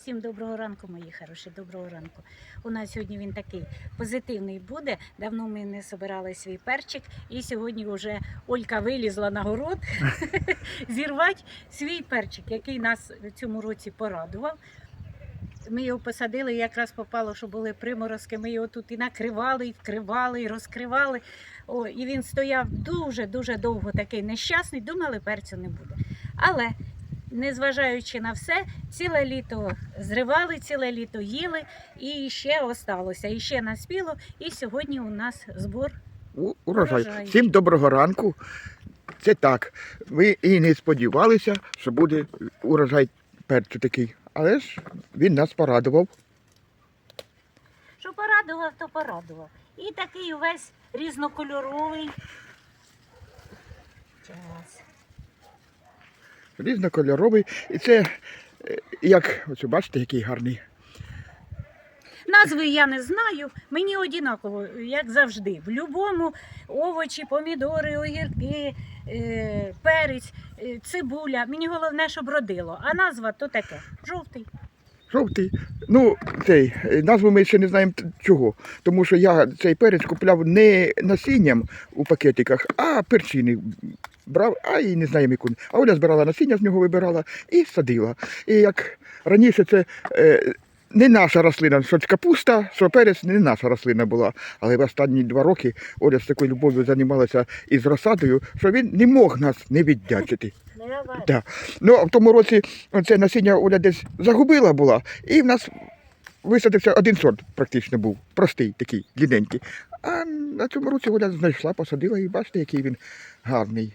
Всім доброго ранку, мої хороші, доброго ранку. У нас сьогодні він такий позитивний буде. Давно ми не собирали свій перчик, і сьогодні вже Олька вилізла на город зірвати свій перчик, який нас в цьому році порадував. Ми його посадили, якраз попало, що були приморозки. Ми його тут і накривали, і вкривали, і розкривали. О, і він стояв дуже-дуже довго такий нещасний. Думали, перцю не буде. Але незважаючи на все, ціле літо зривали, ціле літо їли, і ще осталося, і ще наспіло. І сьогодні у нас збор. У- Урожай. Урожай. Всім доброго ранку. Це так. Ми і не сподівалися, що буде урожай перцю такий. Але ж він нас порадував. Що порадував, то порадував. І такий увесь різнокольоровий. Час. Різнокольоровий. І це, е, як, ось бачите, який гарний. Назви я не знаю, мені однаково, як завжди. В будь-якому овочі, помідори, огірки, е, перець, е, цибуля. Мені головне, щоб родило. А назва то таке. Жовтий. Жовтий. Ну, цей, е, назву ми ще не знаємо чого. Тому що я цей перець купляв не насінням у пакетиках, а перчини брав, а і не знаємо яку. А Оля збирала насіння, з нього вибирала і садила. І як раніше це. Не наша рослина, що капуста, що перець не наша рослина була. Але в останні два роки Оля з такою любов'ю займалася із розсадою, що він не мог нас не віддячити. Да. Ну, а в тому році це насіння Оля десь загубила була, і в нас висадився один сорт практично був, простий такий, длинненький. А на цьому році Оля знайшла, посадила і бачите, який він гарний.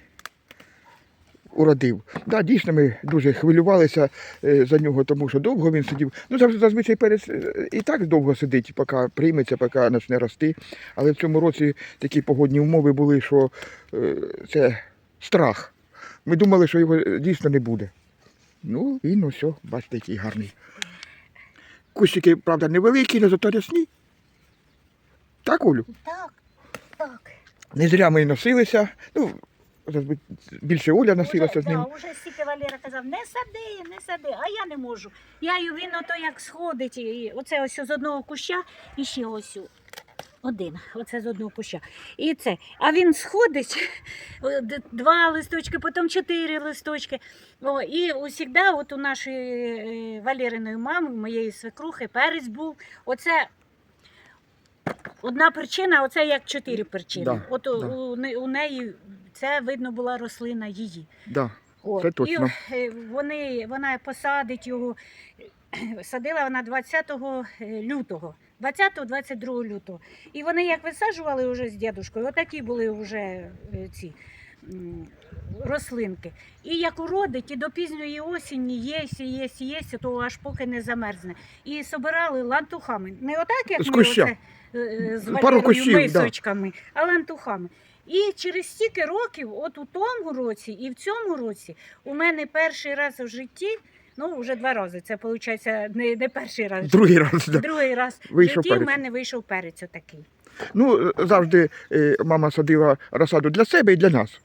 Уродив. Да, дійсно, ми дуже хвилювалися е, за нього, тому що довго він сидів. Ну, завжди зазвичай перець е, і так довго сидить, поки прийметься, поки почне рости. Але в цьому році такі погодні умови були, що е, це страх. Ми думали, що його дійсно не буде. Ну, він усе, бачите, який гарний. Кущики, правда, невеликі, але зато рясні. Так, Олю? Так, так. Не зря ми носилися. Ну, більше Оля носилася з ним. да, уже стільки Валера казав, не сади, не сади, а я не можу. Я й він ото як сходить, і оце ось з одного куща і ще ось один, оце з одного куща. І це. А він сходить, два листочки, потім чотири листочки. О, і усігда, от у нашої е, Валериної мами, моєї свекрухи, перець був. Оце одна причина, оце як чотири причини. Да, от да. у у неї це видно була рослина її. Да. От. Це точно. І е, вони, вона посадить його. Садила вона 20 лютого, 20-22 лютого. І вони як висаджували вже з дідушкою, отакі були вже е, ці рослинки. І як уродить, і до пізньої осені єсть, єсть, єсть, то аж поки не замерзне. І собирали лантухами. Не отак, як З ми куща. оце, е, з Пару Валерою кущів, да. мисочками, а лантухами. І через стільки років, от у тому році і в цьому році, у мене перший раз в житті, ну вже два рази, це виходить не, не перший раз. Другий раз. Да. Другий раз в Вийшов житті в мене вийшов перець отакий. Ну, завжди е, мама садила розсаду для себе і для нас.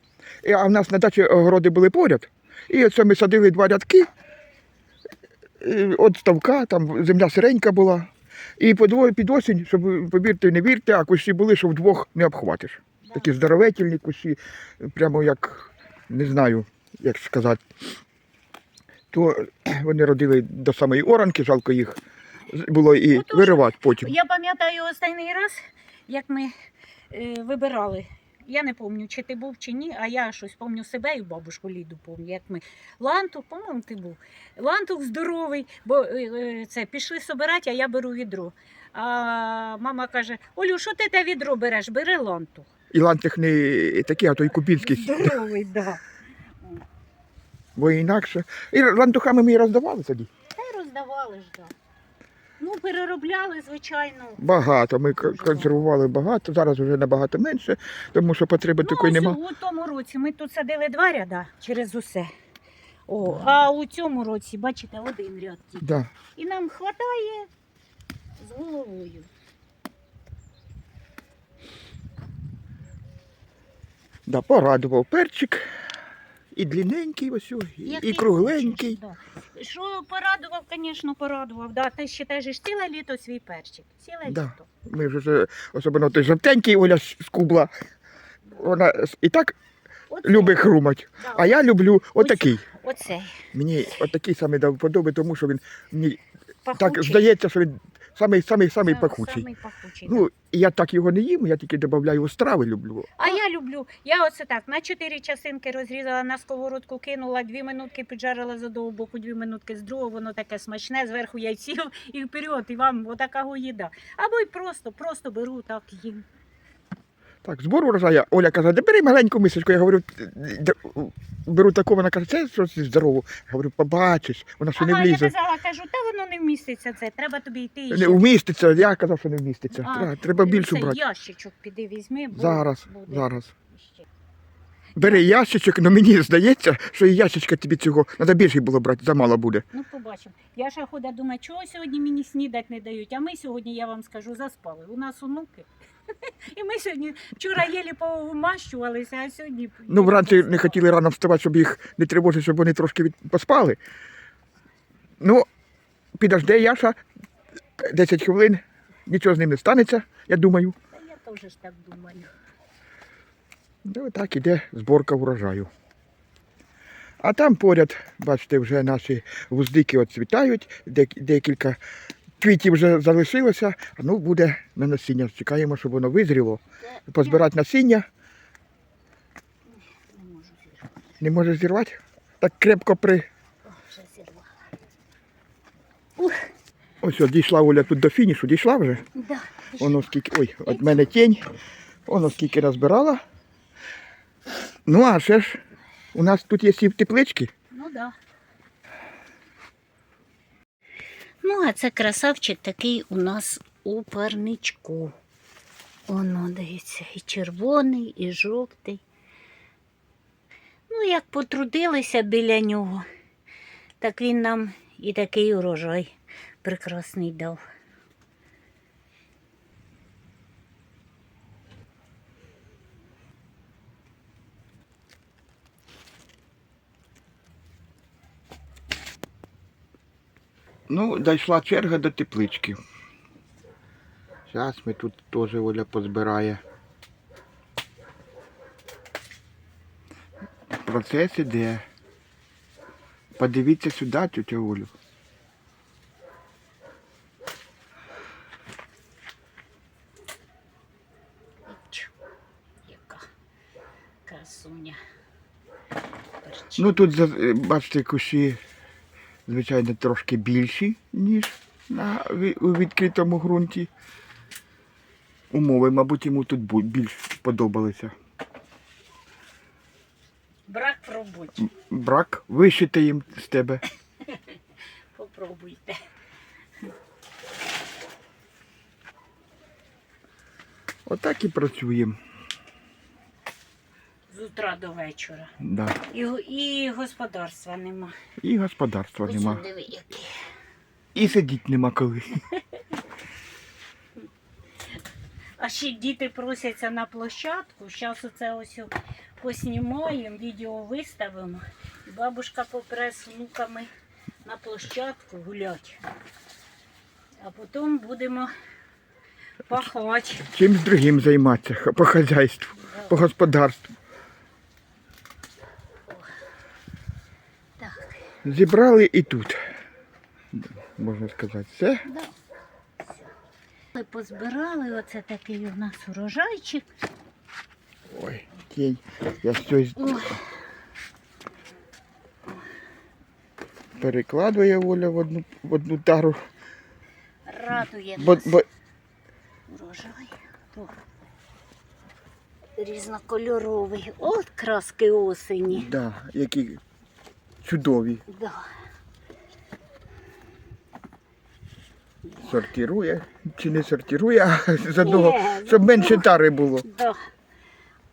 А в нас на дачі огороди були поряд. І оце ми садили два рядки. е, От ставка, там земля сиренька була. І під осінь, щоб повірте, не вірте, а кущі були, що вдвох не обхватиш. Такі здоровительні кущі, прямо як не знаю, як сказати. То вони родили до самої оранки, жалко їх було і Ну, виривати потім. Я пам'ятаю останній раз, як ми е, вибирали. Я не пам'ятаю, чи ти був чи ні, а я щось пам'ятаю себе і бабушку Ліду пам'ятаю, як ми. Лантух, по-моєму, ти був. Лантух здоровий, бо е, е, це пішли собирати, а я беру відро. А мама каже: Олю, що ти те відро береш? Бери лантух. І лантих не такий, а той кубінський. Здоровий, да. Бо інакше. І лантухами ми і роздавали тоді. Та й роздавали ж, да. Ну, переробляли, звичайно. Багато. Ми консервували багато, зараз вже набагато менше, тому що потреби такої ну, нема. ось у тому році ми тут садили два ряда через усе. О, а у цьому році, бачите, один ряд тільки. Да. І нам вистачає з головою. Да, порадував перчик. І длинненький ось, і, Який і кругленький. хочеш, да. Що порадував, звісно, порадував. Да, ти ще теж ж ціле літо свій перчик. Ціле Да. літо. Ми вже ж, особливо той жовтенький Оля з з кубла. Вона с- і так Оце, любить хрумать. да, А я люблю отакий. Оцей. Мені отакий саме дав подоби, тому що він мені так здається, що він самий самий самий Сам- пахучий. Самий пахучий. Ну, я так його не їм, я тільки додаю у страви люблю. А я люблю. Я оце так на чотири частинки розрізала на сковородку, кинула, дві минутки піджарила з одного боку, дві минутки з другого, воно таке смачне, зверху яйців і вперед, і вам отака їда. Або й просто, просто беру так їм. Так, збор урожаю. Оля каже, де бери маленьку мисочку. Я говорю, беру таку, вона каже, це щось здорово. Я говорю, побачиш, вона ще не Ага, я влізе. казала, кажу, та воно не вміститься це, треба тобі йти і Не вміститься, я казав, що не вміститься. А, Треба, треба більшу брати. ящичок піди візьми, бо Зараз, буде зараз. Бери ящичок, але мені здається, що і ящичка тобі цього треба більше було брати, замало буде. Ну, побачимо. Я ще ходить, думаю, чого сьогодні мені снідати не дають. А ми сьогодні, я вам скажу, заспали. У нас онуки. І ми сьогодні вчора єлі помащувалися, а сьогодні. Ну, вранці не хотіли рано вставати, щоб їх не тривожити, щоб вони трошки від... поспали. Ну, підожде Яша 10 хвилин, нічого з ним не станеться, я думаю. Та я теж так думаю. Ну, так іде зборка врожаю. А там поряд, бачите, вже наші вуздики оцвітають, дек- декілька квітів вже залишилося, а ну буде на насіння. Чекаємо, щоб воно визріло. Позбирати насіння. Не можу зірвати. Можеш зірвати? Так крепко при. Ось от дійшла Оля тут до фінішу, дійшла вже. Да. Воно скільки. Ой, от мене тінь. Воно скільки розбирала. Ну, а ще ж у нас тут є сів теплички. Ну да. Ну, а це красавчик такий у нас у парничку. Воно, дивіться, і червоний, і жовтий. Ну, як потрудилися біля нього, так він нам і такий урожай прекрасний дав. Ну, дійшла черга до теплички. Зараз ми тут теж Оля позбирає. Процес іде. Подивіться сюди, тетя Олю. Яка красуня. Ну тут, бачите, кущі, звичайно, трошки більші, ніж на, у відкритому ґрунті. Умови, мабуть, йому тут більш сподобалися. Брак в роботі. Брак вишити їм з тебе. Попробуйте. Отак і працюємо. Утра до вечора. Да. І, і господарства нема. І господарства Ось нема. диви, які. І сидіть нема коли. А ще діти просяться на площадку. Зараз оце ось поснімаємо, відео виставимо. І бабушка попре з внуками на площадку гуляти. А потім будемо пахати. Чимсь другим займатися по хазяйству, по господарству. Зібрали і тут. Можна сказати, все. да. Ми позбирали, оце такий у нас урожайчик. Ой, тінь. Я щось Ой, перекладує Оля в одну, в одну тару. радує Бо, нас. бо Урожай. О, Різнокольоровий. От краски осені. да, які чудові. Да. Сортирує чи не сортирує, а задовго, одного, щоб менше одного. тари було. Да.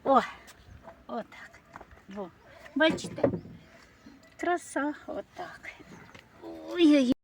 О, отак. Во. Бачите? Краса, отак. Ой-ой.